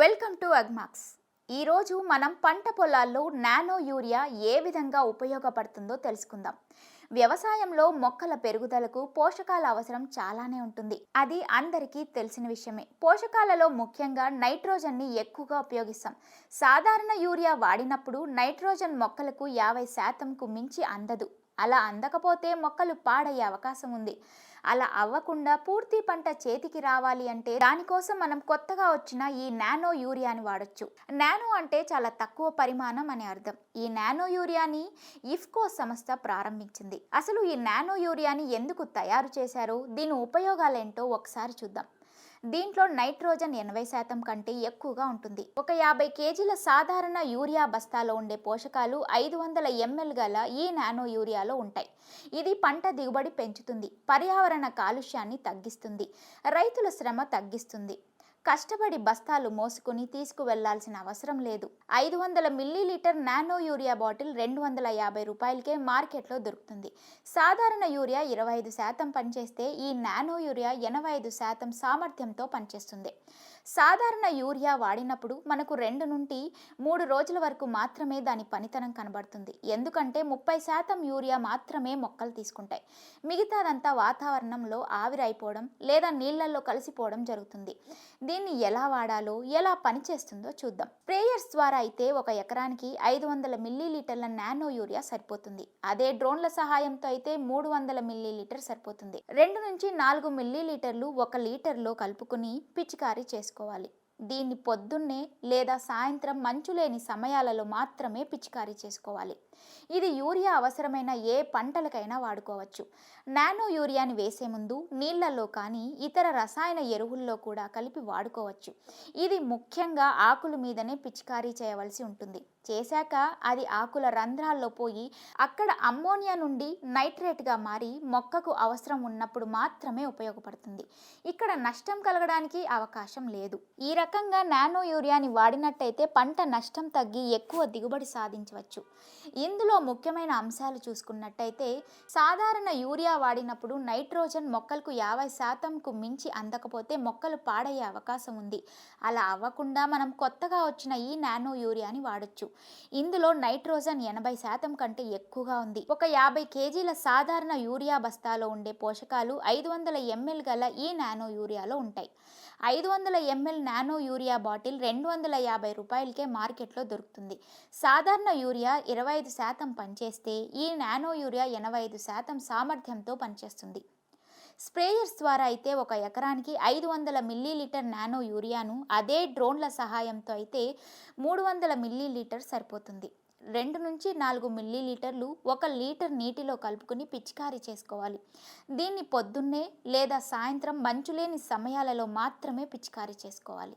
Welcome to Agmax. ఈరోజు మనం పంట పొలాల్లో నానో యూరియా ఏ విధంగా ఉపయోగపడుతుందో తెలుసుకుందాం. వ్యవసాయంలో మొక్కల పెరుగుదలకు పోషకాల అవసరం చాలానే ఉంటుంది. అది అందరికీ తెలిసిన విషయమే. పోషకాలలో ముఖ్యంగా నైట్రోజన్ని ఎక్కువగా ఉపయోగిస్తాం. సాధారణ యూరియా వాడినప్పుడు నైట్రోజన్ మొక్కలకు యాభై శాతంకు మించి అందదు. అలా అందకపోతే మొక్కలు పాడయ్యే అవకాశం ఉంది. అలా అవ్వకుండా పూర్తి పంట చేతికి రావాలి అంటే దానికోసం మనం కొత్తగా వచ్చిన ఈ నానో యూరియాని వాడచ్చు. నానో అంటే చాలా తక్కువ పరిమాణం అని అర్థం. ఈ నానో యూరియాని ఇఫ్కో సంస్థ ప్రారంభించింది. అసలు ఈ నానో యూరియాని ఎందుకు తయారు చేశారు? దీని ఉపయోగాలేంటో ఒకసారి చూద్దాం. దీంట్లో నైట్రోజన్ ఎనభై శాతం కంటే ఎక్కువగా ఉంటుంది. ఒక యాభై కేజీల సాధారణ యూరియా బస్తాలో ఉండే పోషకాలు ఐదు వందల ఎంఎల్ గల ఈ నానో యూరియాలో ఉంటాయి. ఇది పంట దిగుబడి పెంచుతుంది పర్యావరణ కాలుష్యాన్ని తగ్గిస్తుంది రైతుల శ్రమ తగ్గిస్తుంది. కష్టపడి బస్తాలు మోసుకుని తీసుకువెళ్ళాల్సిన అవసరం లేదు. ఐదు వందల మిల్లీలీటర్ నానో యూరియా బాటిల్ రెండు వందల యాభై రూపాయలకే మార్కెట్లో దొరుకుతుంది. సాధారణ యూరియా ఇరవై ఐదు శాతం పనిచేస్తే ఈ నానో యూరియా ఎనభై ఐదు శాతం సామర్థ్యంతో పనిచేస్తుంది. సాధారణ యూరియా వాడినప్పుడు మనకు రెండు నుండి మూడు రోజుల వరకు మాత్రమే దాని పనితనం కనబడుతుంది. ఎందుకంటే ముప్పై శాతం యూరియా మాత్రమే మొక్కలు తీసుకుంటాయి. మిగతాదంతా వాతావరణంలో ఆవిరైపోవడం లేదా నీళ్ళలో కలిసిపోవడం జరుగుతుంది. దీన్ని ఎలా వాడాలో ఎలా పనిచేస్తుందో చూద్దాం. స్ప్రేయర్స్ ద్వారా అయితే ఒక ఎకరానికి ఐదు వందల మిల్లీలీటర్ల నానో యూరియా సరిపోతుంది. అదే డ్రోన్ల సహాయంతో అయితే మూడు వందల మిల్లీలీటర్ సరిపోతుంది. రెండు నుంచి నాలుగు మిల్లీలీటర్లు ఒక లీటర్లో కలుపుకుని పిచికారీ చేసుకోవాలి. దీన్ని పొద్దున్నే లేదా సాయంత్రం మంచు లేని సమయాలలో మాత్రమే పిచికారీ చేసుకోవాలి. ఇది యూరియా అవసరమైన ఏ పంటలకైనా వాడుకోవచ్చు. నానో యూరియాని వేసే ముందు నీళ్ళలో కానీ ఇతర రసాయన ఎరువుల్లో కూడా కలిపి వాడుకోవచ్చు. ఇది ముఖ్యంగా ఆకుల మీదనే పిచికారీ చేయవలసి ఉంటుంది. చేశాక అది ఆకుల రంధ్రాల్లో పోయి అక్కడ అమ్మోనియా నుండి నైట్రేట్గా మారి మొక్కకు అవసరం ఉన్నప్పుడు మాత్రమే ఉపయోగపడుతుంది. ఇక్కడ నష్టం కలగడానికి అవకాశం లేదు. ఈ రకంగా నానో యూరియాని వాడినట్టయితే పంట నష్టం తగ్గి ఎక్కువ దిగుబడి సాధించవచ్చు. ఇందులో ముఖ్యమైన అంశాలు చూసుకున్నట్టయితే సాధారణ యూరియా వాడినప్పుడు నైట్రోజన్ మొక్కలకు యాభై శాతంకు మించి అందకపోతే మొక్కలు పాడయ్యే అవకాశం ఉంది. అలా అవ్వకుండా మనం కొత్తగా వచ్చిన ఈ నానో యూరియాని వాడచ్చు. ఇందులో నైట్రోజన్ ఎనభై శాతం కంటే ఎక్కువగా ఉంది. ఒక యాభై కేజీల సాధారణ యూరియా బస్తాలో ఉండే పోషకాలు ఐదు వందల ఎంఎల్ గల ఈ నానో యూరియాలో ఉంటాయి. ఐదు వందల ఎంఎల్ నానో యూరియా బాటిల్ రెండు వందల యాభై రూపాయలకే మార్కెట్లో దొరుకుతుంది. సాధారణ యూరియా ఇరవై ఐదు శాతం పనిచేస్తే ఈ నానో యూరియా ఎనభై ఐదు శాతం సామర్థ్యంతో పనిచేస్తుంది. స్ప్రేయర్స్ ద్వారా అయితే ఒక ఎకరానికి ఐదు వందల మిల్లీలీటర్ నానో యూరియాను అదే డ్రోన్ల సహాయంతో అయితే మూడు వందల మిల్లీలీటర్ సరిపోతుంది. రెండు నుంచి నాలుగు మిల్లీలీటర్లు ఒక లీటర్ నీటిలో కలుపుకుని పిచికారీ చేసుకోవాలి. దీన్ని పొద్దున్నే లేదా సాయంత్రం మంచులేని సమయాలలో మాత్రమే పిచికారీ చేసుకోవాలి.